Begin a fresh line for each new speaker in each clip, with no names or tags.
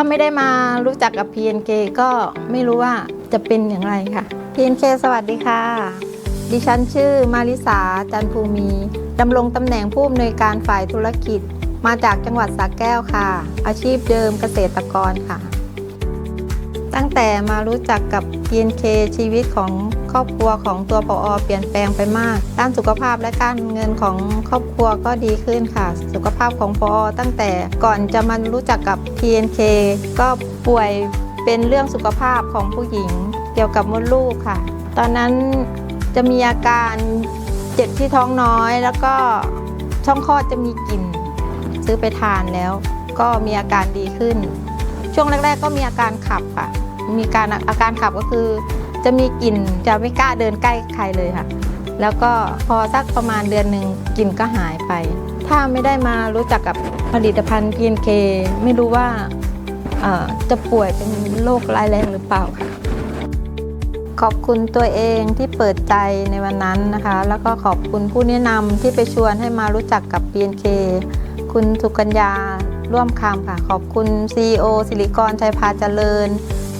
าไม่ได้มารู้จักกับ PNK ก็ไม่รู้ว่าจะเป็นอย่างไรค่ะ PNK สวัสดีค่ะ ดิฉันชื่อมาริสาจันภูมิดำรงตำแหน่งผู้อำนวยการฝ่ายธุรกิจ มาจากจังหวัดสระแก้วค่ะ อาชีพเดิมเกษตรกรค่ะ ตั้งแต่มารู้จักกับ PNK ชีวิตของ ครอบครัวของตัวปอเปลี่ยนแปลงไปมาก ด้านสุขภาพและการเงินของครอบครัวก็ดีขึ้นค่ะ สุขภาพของปอตั้งแต่ก่อนจะมารู้จักกับ PNK ก็ป่วยเป็นเรื่องสุขภาพของผู้หญิงเกี่ยวกับมดลูกค่ะ ตอนนั้นจะมีอาการเจ็บที่ท้องน้อย แล้วก็ช่องคลอดจะมีกลิ่น ซื้อไปทานแล้ว ก็มีอาการดีขึ้น ช่วงแรก ๆ ก็มีอาการขับค่ะ มีการอาการขับก็คือ จะมีกลิ่นจะไม่กล้าเดินใกล้ใครเลยค่ะ แล้วก็พอสักประมาณเดือนหนึ่งกลิ่นก็หายไป ถ้าไม่ได้มารู้จักกับผลิตภัณฑ์ PNK ไม่รู้ว่าจะป่วยเป็นโรคร้ายแรงหรือเปล่าค่ะขอบคุณตัวเองที่เปิดใจในวันนั้นนะคะ แล้วก็ขอบคุณผู้แนะนำที่ไปชวนให้มารู้จักกับ PNK คุณสุกัญญาร่วมคำค่ะ ขอบคุณ CEO สิริกรชัยพาเจริญ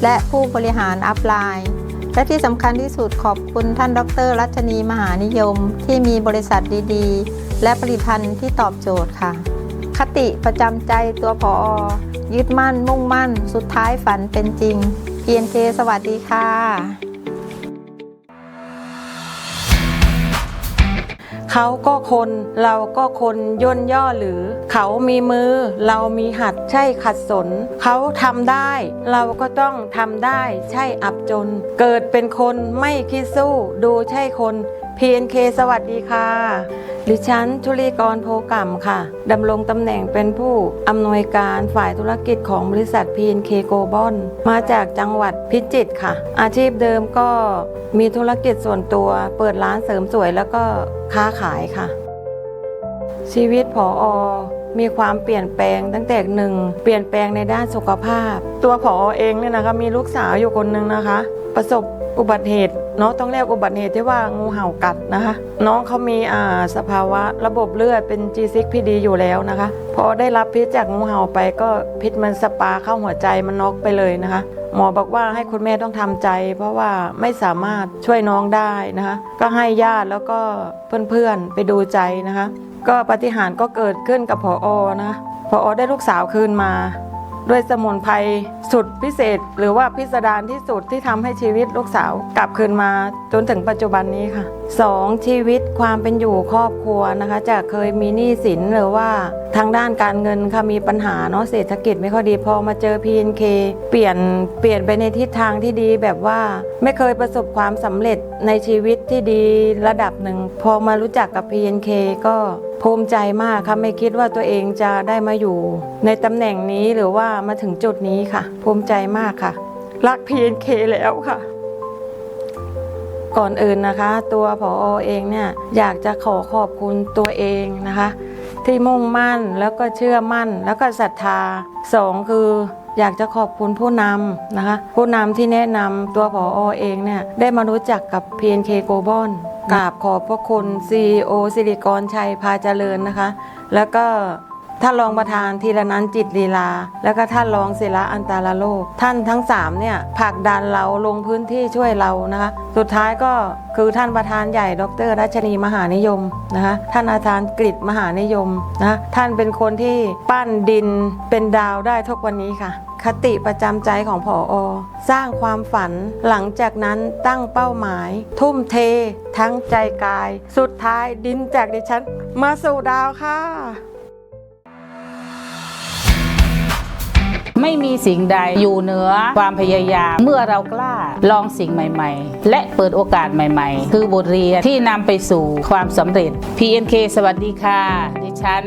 และผู้บริหารอัพไลน์ และที่สำคัญที่สุดขอบคุณท่านดร รัชนีมหานิยม ที่มีบริษัทดีๆ และผลิตภัณฑ์ที่ตอบโจทย์ค่ะ คติประจำใจตัวพอยึดมั่นมุ่งมั่น สุดท้ายฝันเป็นจริง PNK สวัสดีค่ะ
เขาก็คนเราก็คนย่นย่อหรือ เขามีมือ เรามีหัดใช่ขัดสน เขาทำได้ เราก็ต้องทำได้ใช่อับจน เกิดเป็นคนไม่คิดสู้ ดูใช่คน PNK สวัสดีค่ะ ดิฉันชุลีกรโพกรรมค่ะ ดำรงตำแหน่งเป็นผู้อำนวยการฝ่ายธุรกิจของบริษัท PNK Global มาจากจังหวัดพิจิตรค่ะ อาชีพเดิมก็มีธุรกิจส่วนตัว เปิดร้านเสริมสวยแล้วก็ค้าขายค่ะ ชีวิตผออมีความเปลี่ยนแปลงตั้งแต่หนึ่งเปลี่ยนแปลงในด้านสุขภาพ ตัวผอเองเนี่ยนะคะมีลูกสาวอยู่คนหนึ่งนะคะ ประสบอุบัติเหตุ เนาะต้องเรียกอุบัติเหตุที่ว่างูเห่ากัดนะคะ น้องเขามีอ่าสภาวะระบบเลือดเป็น G6 PD อยู่แล้วนะคะ พอได้รับพิษจากงูเห่าไปก็พิษมันสปาเข้าหัวใจมันน็อกไปเลยนะคะหมอบอกว่าให้คุณแม่ต้องทำใจ เพราะว่าไม่สามารถช่วยน้องได้นะคะ ก็ให้ญาติแล้วก็เพื่อนๆไปดูใจนะคะ ก็ปฏิหารก็เกิดขึ้นกับผออนะผออได้ลูกสาวคืนมา ด้วยสมุนไพรสุดพิเศษ หรือว่าพิสดารที่สุดที่ทำให้ชีวิตลูกสาวกลับคืนมาจนถึงปัจจุบันนี้ค่ะ 2. ชีวิตความเป็นอยู่ครอบครัวนะคะจากเคยมีหนี้สินหรือว่าทางด้านการเงินค่ะมีปัญหาเนาะเศรษฐกิจไม่ค่อยดีพอมาเจอ PNK เปลี่ยนเปลี่ยนไปในทิศทางที่ดีแบบว่าไม่เคยประสบความสำเร็จในชีวิตที่ดีระดับหนึ่งพอมารู้จักกับ PNK ก็ ภูมิใจมากค่ะไม่คิดว่าตัวเองจะได้มาอยู่ ในตำแหน่งนี้หรือว่ามาถึงจุดนี้ค่ะ ภูมิใจมากค่ะ รัก PNK แล้วค่ะ ก่อนอื่นนะคะ ตัวผอเองเนี่ยอยากจะขอขอบคุณตัวเองนะคะ ที่มุ่งมั่นแล้วก็เชื่อมั่น แล้วก็ศรัทธาสองคืออยากจะขอบคุณผู้นำนะคะ ผู้นำที่แนะนำตัวผอเองเนี่ยได้มารู้จักกับ PNK Global กราบขอบพระคุณซีโอสิริกรชัยพาเจริญนะคะ แล้วก็ ท่านรองประธานธีรนันจิตลีลา แล้วก็ท่านรองศิระอันตาลโลก ท่านทั้ง3เนี่ยผลักดันเราลงพื้นที่ช่วยเรานะคะสุดท้ายก็คือท่านประธานใหญ่ ดรรัชนีมหานิยมนะคะท่านอาจารย์กฤษมหานิยมนะท่านเป็นคนที่ปั้นดินเป็นดาวได้ทุกวันนี้ค่ะ คติประจำใจของผออสร้างความฝันหลังจากนั้นตั้งเป้าหมาย ทุ่มเท ทั้งใจกาย สุดท้ายดินจากดิฉันมาสู่ดาวค่ะ
ไม่มีสิ่งใดอยู่เหนือความพยายาม เมื่อเรากล้าลองสิ่งใหม่ๆ และเปิดโอกาสใหม่ ๆ คือบทเรียนที่นำไปสู่ความสำเร็จ PNK สวัสดีค่ะ ดิฉัน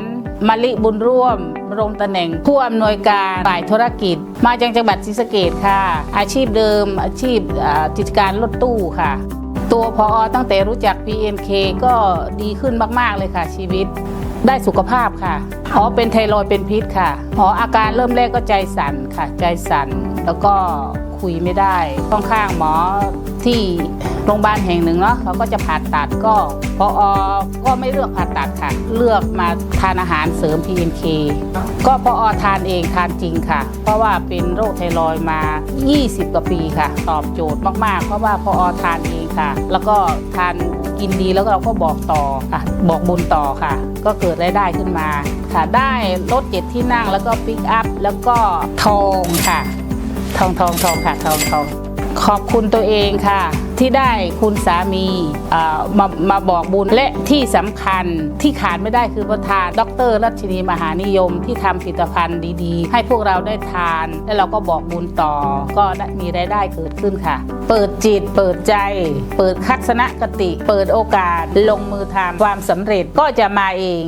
มะลิบุญร่วมรงตำแหน่งผู้อำนวยการฝ่ายธุรกิจ มาจากจังหวัดศรีสะเกดค่ะ อาชีพเดิม อาชีพกิจการรถตู้ค่ะ ตัวพอตั้งแต่รู้จัก PNK ก็ดีขึ้นมาก ๆ เลยค่ะชีวิต ได้สุขภาพค่ะอ๋อเป็นไทรอยเป็นพิษค่ะอ๋ออาการเริ่มแรกก็ใจสั่นค่ะ ใจสั่นแล้วก็คุยไม่ได้ค่อนข้างหมอที่โรงพยาบาลแห่งหนึ่งเนาะเขาก็จะผ่าตัดก็พออก็ไม่เลือกผ่าตัดค่ะ เลือกมาทานอาหารเสริม PNK ก็พออทานเองทานจริงค่ะ เพราะว่าเป็นโรคไทรอยมา 20 กว่าปีค่ะ ตอบโจทย์มากๆ เพราะว่าพออทานเองค่ะ แล้วก็ทาน กินดีแล้วเราก็บอกต่อค่ะ บอกบุญต่อค่ะ ก็เกิดรายได้ขึ้นมาค่ะ ได้รถเจ็ดที่นั่งแล้วก็ปิกอัพแล้วก็ทองค่ะ ทองทองทองค่ะทองทองขอบคุณตัวเองค่ะที่ได้คุณสามีมามาบอกบุญและที่สำคัญที่ขาดไม่ได้คือประธาน ดรรัชนีมหานิยม ที่ทำผลิตภัณฑ์ดีๆ ให้พวกเราได้ทาน แล้วเราก็บอกบุญต่อ ก็ได้มีรายได้เกิดขึ้นค่ะ เปิดจิต เปิดใจ เปิดคัศนคติ เปิดโอกาส ลงมือทำความสำเร็จก็จะมาเอง